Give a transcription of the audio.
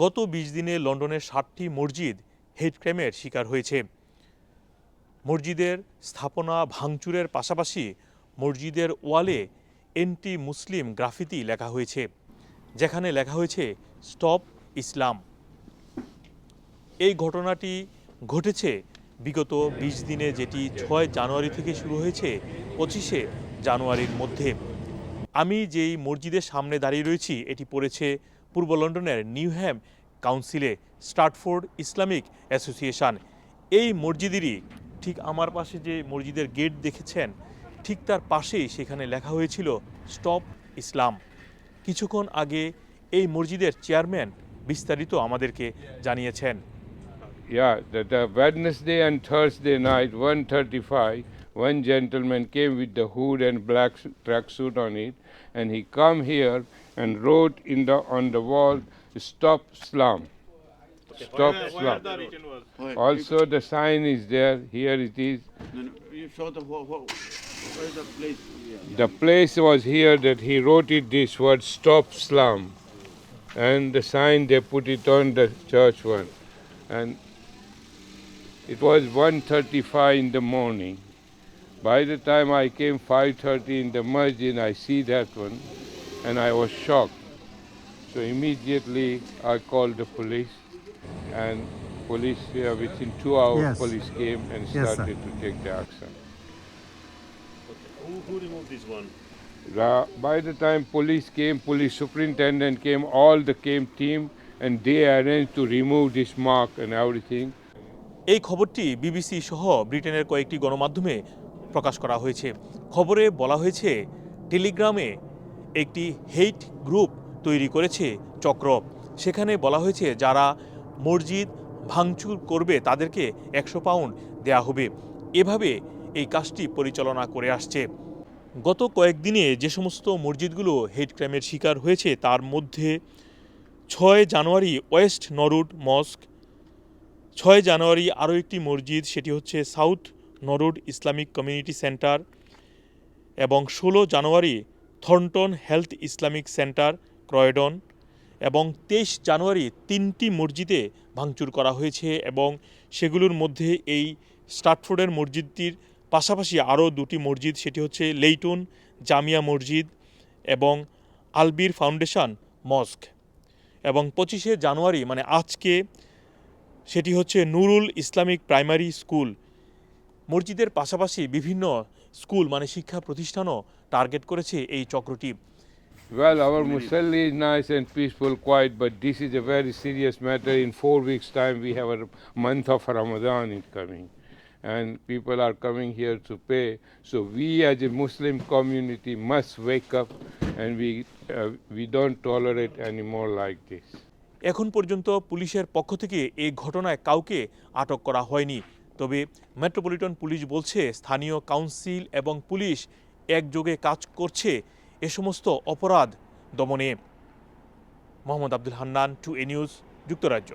গত বিশ দিনে লন্ডনের ষাটটি মসজিদ হেড ক্রাইমের শিকার হয়েছে। মসজিদের স্থাপনা ভাঙচুরের পাশাপাশি মসজিদের ওয়ালে এন্টি মুসলিম গ্রাফিতি লেখা হয়েছে, যেখানে লেখা হয়েছে, স্টপ ইসলাম। এই ঘটনাটি ঘটেছে বিগত বিশ দিনে, যেটি ছয় জানুয়ারি থেকে শুরু হয়েছে পঁচিশে জানুয়ারির মধ্যে। আমি যেই মসজিদের সামনে দাঁড়িয়ে রয়েছি, এটি পড়েছে পূর্ব লন্ডনের নিউহ্যাম কাউন্সিলে স্টার্টফোর্ড ইসলামিক অ্যাসোসিয়েশন। এই মসজিদেরই ঠিক আমার পাশে যে মসজিদের গেট দেখেছেন ঠিক তার পাশেই সেখানে লেখা হয়েছিল স্টপ ইসলাম। কিছুক্ষণ আগে এই মসজিদের চেয়ারম্যান বিস্তারিত আমাদেরকে জানিয়েছেন। Yeah, the, the Wednesday and Thursday night, 1:35, one gentleman came with the hood and black tracksuit on it, and he come here and wrote in the on the wall, "Stop Islam." Stop Islam. Wait, Also, the sign is there. Here it is. you, no, no, you show the wh- wh- where is the place? Yeah. The place was here that he wrote it this word "Stop Islam," and the sign they put it on the church one, and it was 1:35 in the morning. By the time I came 5:30 in the masjid, I see that one, and I was shocked. So immediately I called the police, and police uh, within two hours, Yes. police came and started Yes, to take the action. Who, who removed this one? Ra- by the time police came, police superintendent came, all the came team, and they arranged to remove this mark and everything. এই খবরটি BBC সহ ব্রিটেনের কয়েকটি গণমাধ্যমে প্রকাশ করা হয়েছে। খবরে বলা হয়েছে, টেলিগ্রামে একটি হেইট গ্রুপ তৈরি করেছে চক্র। সেখানে বলা হয়েছে, যারা মসজিদ ভাঙচুর করবে তাদেরকে একশো পাউন্ড দেয়া হবে। এভাবে এই কাজটি পরিচালনা করে আসছে। গত কয়েকদিনে যে সমস্ত মসজিদগুলো হেড ক্রাইমের শিকার হয়েছে, তার মধ্যে ছয় জানুয়ারি ওয়েস্ট নরুড মস্ক, ছয় জানুয়ারি আরও একটি মসজিদ, সেটি হচ্ছে South Norwood Islamic community centre এবং ষোলো জানুয়ারি Thornton Heath Islamic centre, Croydon এবং তেইশ জানুয়ারি তিনটি মসজিদে ভাঙচুর করা হয়েছে এবং সেগুলোর মধ্যে এই স্টাটফোর্ডের মসজিদটির পাশাপাশি আরও দুটি মসজিদ, সেটি হচ্ছে লেইটন জামিয়া মসজিদ এবং আলবির ফাউন্ডেশন মস্ক এবং পঁচিশে জানুয়ারি মানে আজকে, সেটি হচ্ছে নুরুল ইসলামিক প্রাইমারি স্কুল। মসজিদের পাশাপাশি বিভিন্ন স্কুল মানে শিক্ষা প্রতিষ্ঠানও টার্গেট করেছে এই চক্রটি Well, our Musalli is nice and peaceful, quiet, but this is a very serious matter. In four weeks' time, we have a month of Ramadan is coming, and people are coming here to pay. So we, as a Muslim community, must wake up, and we uh, we don't tolerate anymore like this. এখন পর্যন্ত পুলিশের পক্ষ থেকে এই ঘটনায় কাউকে আটক করা হয়নি তবে মেট্রোপলিটন পুলিশ বলছে স্থানীয় কাউন্সিল এবং পুলিশ একযোগে কাজ করছে এ সমস্ত অপরাধ দমনে। Mohammad Abdul Hannan, two A news, যুক্তরাজ্য।